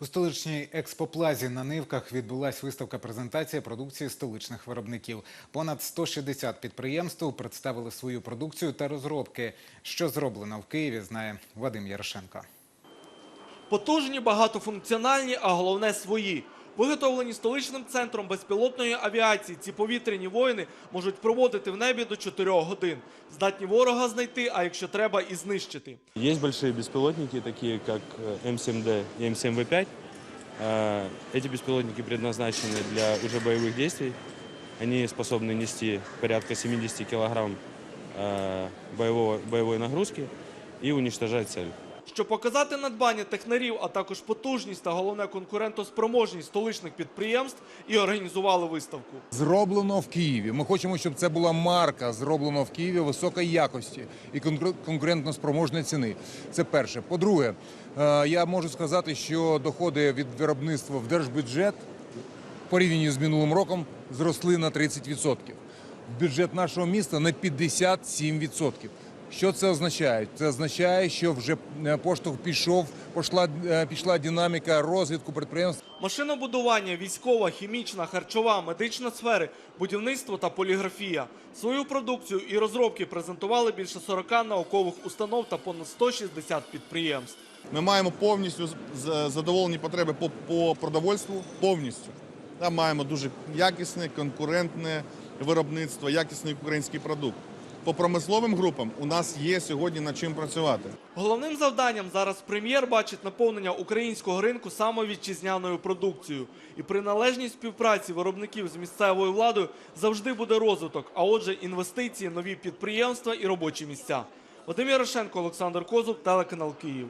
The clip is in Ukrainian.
У столичній експоплазі на Нивках відбулася виставка презентація продукції столичних виробників. Понад 160 підприємств представили свою продукцію та розробки. Що зроблено в Києві, знає Вадим Ярошенко. Потужні, багатофункціональні, а головне свої Виготовлені столичним центром безпілотної авіації, ці повітряні воїни можуть проводити в небі до 4 годин. Здатні ворога знайти, а якщо треба, і знищити. Есть большие беспилотники, такие как э, М7Д и М7В5. Э, Эти беспилотники предназначены для уже боевых действий. Они способны нести порядка 70 килограмм э, боевого, боевой нагрузки и уничтожать цель. Щоб показати надбання технарів, а також потужність та головне конкурентоспроможність столичних підприємств, і організували виставку. Зроблено в Києві. Ми хочемо, щоб це була марка, зроблено в Києві високої якості і конкур- конкурентно-спроможної ціни. Це перше. По-друге, е, я можу сказати, що доходи від виробництва в держбюджет в порівнянні з минулим роком зросли на 30%. Бюджет нашого міста на 57%. Що це означає? Це означає, що вже е, поштовх пішов, пішла, е, пішла динаміка розвитку підприємств. Машинобудування, військова, хімічна, харчова, медична сфери, будівництво та поліграфія. Свою продукцію і розробки презентували більше 40 наукових установ та понад 160 підприємств. Ми маємо повністю задоволені потреби по, по продовольству повністю. Там маємо дуже якісне, конкурентне виробництво, якісний український продукт. По промисловим групам у нас є сьогодні над чим працювати. Головним завданням зараз прем'єр бачить наповнення українського ринку саме вітчизняною продукцією. І при належній співпраці виробників з місцевою владою завжди буде розвиток, а отже, інвестиції, нові підприємства і робочі місця. Вадим Ярошенко, Олександр Козуб, телеканал Київ.